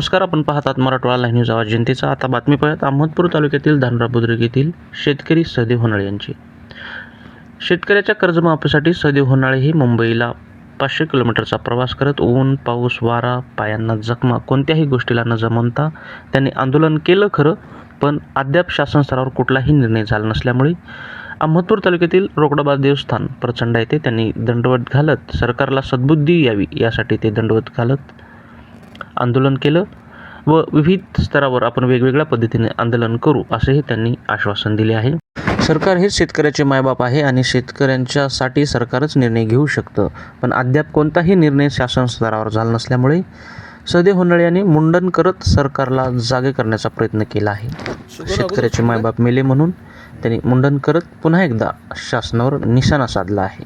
नमस्कार आपण पाहतात मराठवाडा लाईव्ह न्यूज आवाज जनतेचा. आता बातमी पाहत अहमदपूर तालुक्यातील धानरा बुद्रुक येथील शेतकरी सदैव होनाळे यांची. शेतकऱ्याच्या कर्जमाफीसाठी सदैव होनाळे ही मुंबईला पाचशे किलोमीटरचा प्रवास करत ऊन पाऊस वारा पायांना जखमा कोणत्याही गोष्टीला न जमवता त्यांनी आंदोलन केलं खरं पण अद्याप शासन स्तरावर कुठलाही निर्णय झाला नसल्यामुळे अहमदपूर तालुक्यातील रोकडाबाद देवस्थान प्रचंड येथे त्यांनी दंडवत घालत सरकारला सद्बुद्धी यावी यासाठी ते दंडवत घालत आंदोलन केलं व विविध स्तरावर आपण वेगवेगळ्या पद्धतीने आंदोलन करू असेही त्यांनी आश्वासन दिले आहे. सरकार हेच शेतकऱ्याचे मायबाप आहे आणि शेतकऱ्यांच्यासाठी सरकारच निर्णय घेऊ शकतं. पण अद्याप कोणताही निर्णय शासन स्तरावर झाला नसल्यामुळे सदे होनळे यांनी मुंडन करत सरकारला जागे करण्याचा प्रयत्न केला आहे. शेतकऱ्याचे मायबाप मेले म्हणून त्यांनी मुंडन करत पुन्हा एकदा शासनावर निशाणा साधला आहे.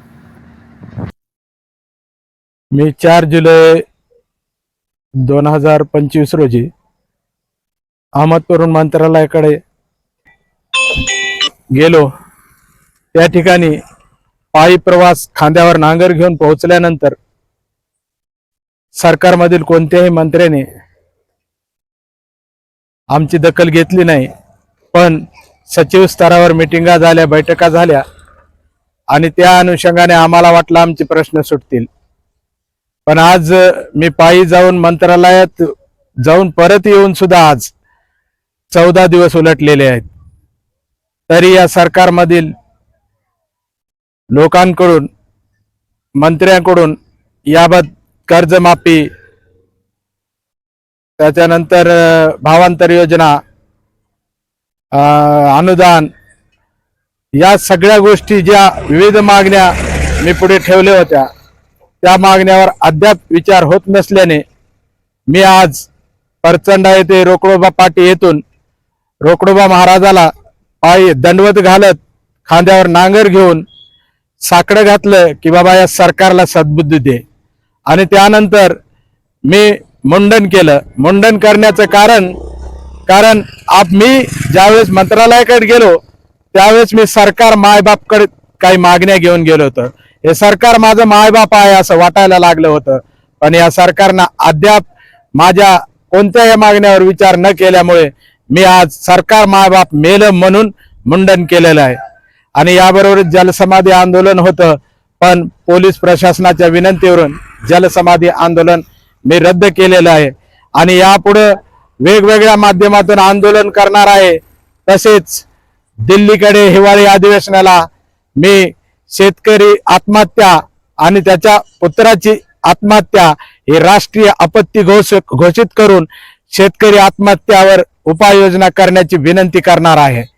मी चार जुलै दोन हजार पंचवीस रोजी अहमदपूरून मंत्रालयाकडे गेलो. त्या ठिकाणी पायी प्रवास खांद्यावर नांगर घेऊन पोहोचल्यानंतर सरकारमधील कोणत्याही मंत्र्याने आमची दखल घेतली नाही. पण सचिव स्तरावर मिटिंगा झाल्या बैठका झाल्या आणि त्या अनुषंगाने आम्हाला वाटलं आमचे प्रश्न सुटतील. पण आज मी पायी जाऊन मंत्रालयात जाऊन परत येऊन सुद्धा आज चौदा दिवस उलटलेले आहेत. तरी या सरकारमधील लोकांकडून मंत्र्यांकडून याबाबत कर्जमाफी त्याच्यानंतर भावांतर योजना अनुदान या सगळ्या गोष्टी ज्या विविध मागण्या मी पुढे ठेवल्या होत्या त्या मागण्यावर अद्याप विचार होत नसल्याने मी आज परचंडा येथे रोकडोबा पाटी येथून रोकडोबा महाराजाला पायी दंडवत घालत खांद्यावर नांगर घेऊन साकडं घातलं की बाबा या सरकारला सद्बुद्धी दे. आणि त्यानंतर मी मुंडन केलं. मुंडन करण्याचं कारण कारण आप मी ज्यावेळेस मंत्रालयाकडे गेलो त्यावेळेस मी सरकार मायबापकडे काही मागण्या घेऊन गेलो होतो. हे सरकार माझं मायबाप आहे असं वाटायला लागलं होतं. पण या सरकारनं अद्याप माझ्या कोणत्याही मागण्यावर विचार न केल्यामुळे मी आज सरकार मायबाप मेलं म्हणून मुंडन केलेलं आहे. आणि याबरोबरच जलसमाधी आंदोलन होतं पण पोलीस प्रशासनाच्या विनंतीवरून जलसमाधी आंदोलन मी रद्द केलेलं आहे. आणि यापुढं वेगवेगळ्या माध्यमातून आंदोलन करणार आहे. तसेच दिल्लीकडे हिवाळी अधिवेशनाला मी शेतकरी आत्महत्या आणि त्याच्या पुत्राची आत्महत्या ही राष्ट्रीय आपत्ती घोष- घोषित करून शेतकरी आत्महत्यावर उपाययोजना करण्याची विनंती करणार आहे.